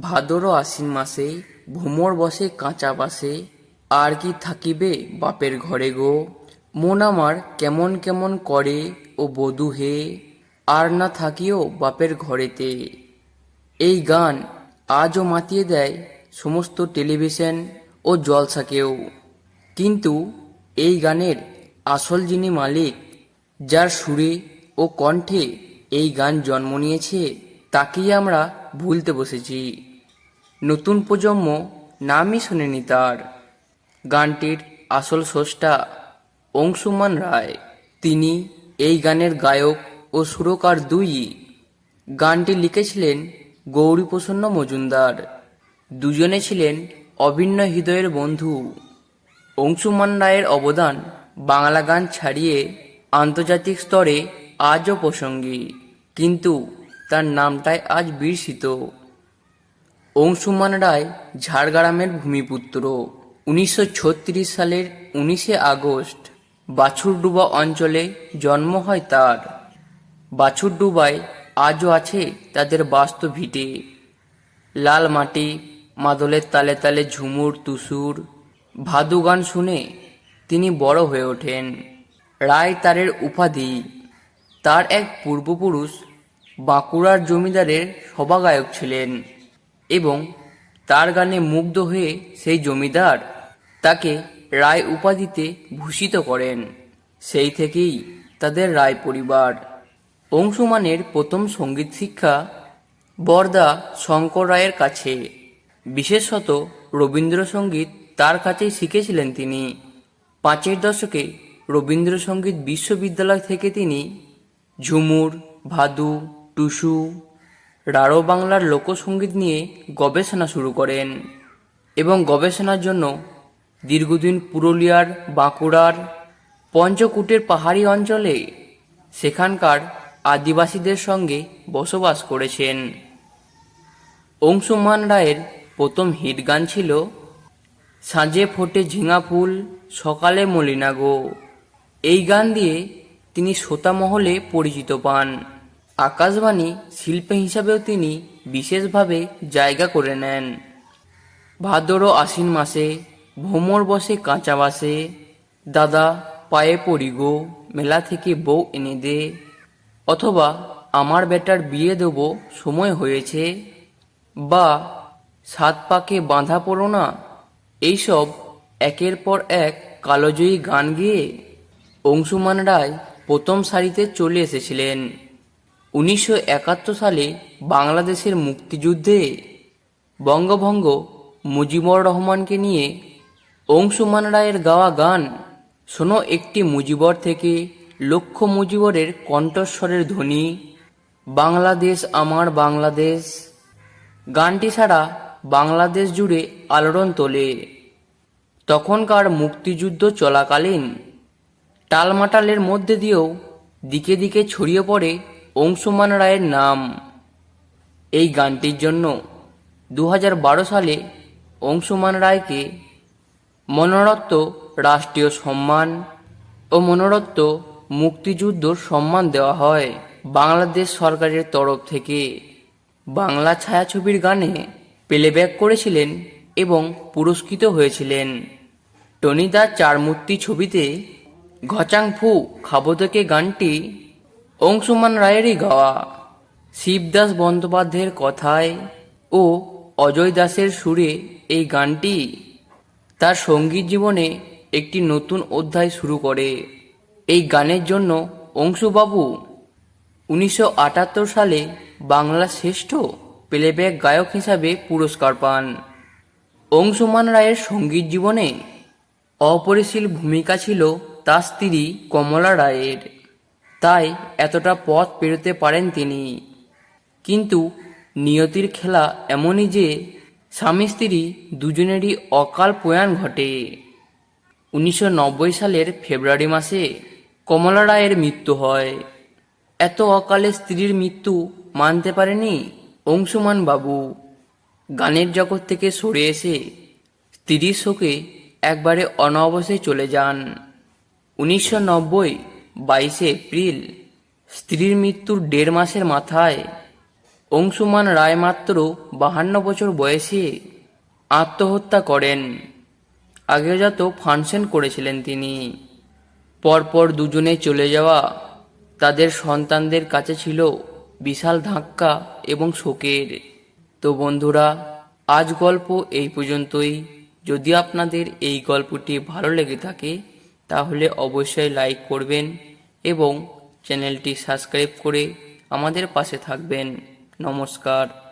ভাদর আশ্বিন মাসে ভ্রমর বসে, কাঁচা বাসে। আর কি থাকিবে বাপের ঘরে গো? মন আমার কেমন কেমন করে ও বধূ হে, আর না থাকিও বাপের ঘরেতে। এই গান আজও মাতিয়ে দেয় সমস্ত টেলিভিশন ও জলসাকেও। কিন্তু এই গানের আসল যিনি মালিক, যার সুরে ও কণ্ঠে এই গান জন্ম নিয়েছে তাকেই আমরা ভুলতে বসেছি। নতুন প্রজন্ম নামই শোনেনি তার। গানটির আসল স্রষ্টা অংশুমান রায়। তিনি এই গানের গায়ক ও সুরকার দুই। গানটি লিখেছিলেন গৌরীপ্রসন্ন মজুমদার। দুজনে ছিলেন অভিন্ন হৃদয়ের বন্ধু। অংশুমান রায়ের অবদান বাংলা গান ছাড়িয়ে আন্তর্জাতিক স্তরে আজও প্রসঙ্গী। কিন্তু তার নামটাই আজ বিস্মৃত অংশুমান রায়, ঝাড়গ্রামের ভূমিপুত্র। উনিশশো ছত্রিশ সালের উনিশে আগস্ট বাছুরডুবা অঞ্চলে জন্ম হয় তার। বাছুরডুবায় আজও আছে তাদের বাস্তু ভিটে। লাল মাটি, মাদলের তালে তালে ঝুমুর, তুসুর, ভাদু গান শুনে তিনি বড় হয়ে ওঠেন। রায় তারের উপাধি। তার এক পূর্বপুরুষ বাঁকুড়ার জমিদারের সভাগায়ক ছিলেন এবং তার গানে মুগ্ধ হয়ে সেই জমিদার তাকে রায় উপাধিতে ভূষিত করেন। সেই থেকেই তাদের রায় পরিবার। অংশুমানের প্রথম সংগীত শিক্ষা বরদা শঙ্কর রায়ের কাছে। বিশেষত রবীন্দ্রসঙ্গীত তার কাছেই শিখেছিলেন তিনি। পাঁচের দশকে রবীন্দ্রসঙ্গীত বিশ্ববিদ্যালয় থেকে তিনি ঝুমুর, ভাদু টুসু রাঢ় বাংলার লোকসঙ্গীত নিয়ে গবেষণা শুরু করেন এবং গবেষণার জন্য দীর্ঘদিন পুরুলিয়ার, বাঁকুড়ার, পঞ্চকুটের পাহাড়ি অঞ্চলে সেখানকার আদিবাসীদের সঙ্গে বসবাস করেছেন। অংশুমান রায়ের প্রথম হিট গান ছিল সাঁজে ফোটে ঝিঙা ফুল, সকালে মলিনাগো এই গান দিয়ে তিনি শ্রোতামহলে পরিচিত পান। আকাশবাণী শিল্পী হিসাবেও তিনি বিশেষভাবে জায়গা করে নেন। ভাদর আশ্বিন মাসে ভ্রমর বসে কাঁচা বাসে, দাদা পায়ে পড়ি গো, মেলা থেকে বউ এনে দে, অথবা আমার বেটার বিয়ে দেব, সময় হয়েছে, বা সাত পাকে বাঁধা পড়ো না, এইসব একের পর এক কালোজয়ী গান গেয়ে অংশুমান রায় প্রথম সারিতে চলে এসেছিলেন। উনিশশো একাত্তর সালে বাংলাদেশের মুক্তিযুদ্ধে বঙ্গভঙ্গ মুজিবুর রহমানকে নিয়ে অংশুমান রায়ের গাওয়া গান, শোনো একটি মুজিবর থেকে লক্ষ মুজিবরের কণ্ঠস্বরের ধ্বনি, বাংলাদেশ আমার বাংলাদেশ। গানটি ছাড়া বাংলাদেশ জুড়ে আলোড়ন তোলে। তখনকার মুক্তিযুদ্ধ চলাকালীন টালমাটালের মধ্যে দিয়েও দিকে দিকে ছড়িয়ে পড়ে অংশুমান রায়ের নাম। এই গানটির জন্য দু হাজার বারো সালে অংশুমান রায়কে মনোরত্ন রাষ্ট্রীয় সম্মান ও মনোরত্ন মুক্তিযুদ্ধ সম্মান দেওয়া হয় বাংলাদেশ সরকারের তরফ থেকে। বাংলা ছায়াছবির গানে প্লেব্যাক করেছিলেন এবং পুরস্কৃত হয়েছিলেন। টনিদা চারমূর্তি ছবিতে ঘচাং ফু খাব থেকে গানটি অংশুমান রায়েরই গাওয়া শিবদাস বন্দ্যোপাধ্যায়ের কথায় ও অজয় দাসের সুরে এই গানটি তার সংগীত জীবনে একটি নতুন অধ্যায় শুরু করে। এই গানের জন্য অংশুবাবু উনিশশো আটাত্তর সালে বাংলা শ্রেষ্ঠ প্লেব্যাক গায়ক হিসাবে পুরস্কার পান। অংশুমান রায়ের সংগীত জীবনে অপরিশীল ভূমিকা ছিল তার স্ত্রী কমলা রায়ের। তাই এতটা পথ পেরোতে পারেন তিনি। কিন্তু নিয়তির খেলা এমনই যে স্বামী স্ত্রী দুজনেরই অকাল প্রয়াণ ঘটে। উনিশশো নব্বই সালের ফেব্রুয়ারি মাসে কমলা রায়ের মৃত্যু হয়। এত অকালে স্ত্রীর মৃত্যু মানতে পারেনি অংশুমান বাবু। গানের জগৎ থেকে সরে এসে স্ত্রীর শোকে একবারে অনবসে চলে যান। উনিশশো নব্বই বাইশে এপ্রিল। স্ত্রীর মৃত্যুর দেড় মাসের মাথায়। অংশুমান রায় মাত্র বাহান্ন বছর বয়সে আত্মহত্যা করেন। আগেজাত ফাংশন করেছিলেন তিনি। পরপর দুজনে চলে যাওয়া তাদের সন্তানদের কাছে ছিল বিশাল ধাক্কা এবং শোকের। তো বন্ধুরা, আজ গল্প এই পর্যন্তই। যদি আপনাদের এই গল্পটি ভালো লেগে থাকে তাহলে অবশ্যই লাইক করবেন এবং চ্যানেলটি সাবস্ক্রাইব করে আমাদের পাশে থাকবেন। নমস্কার।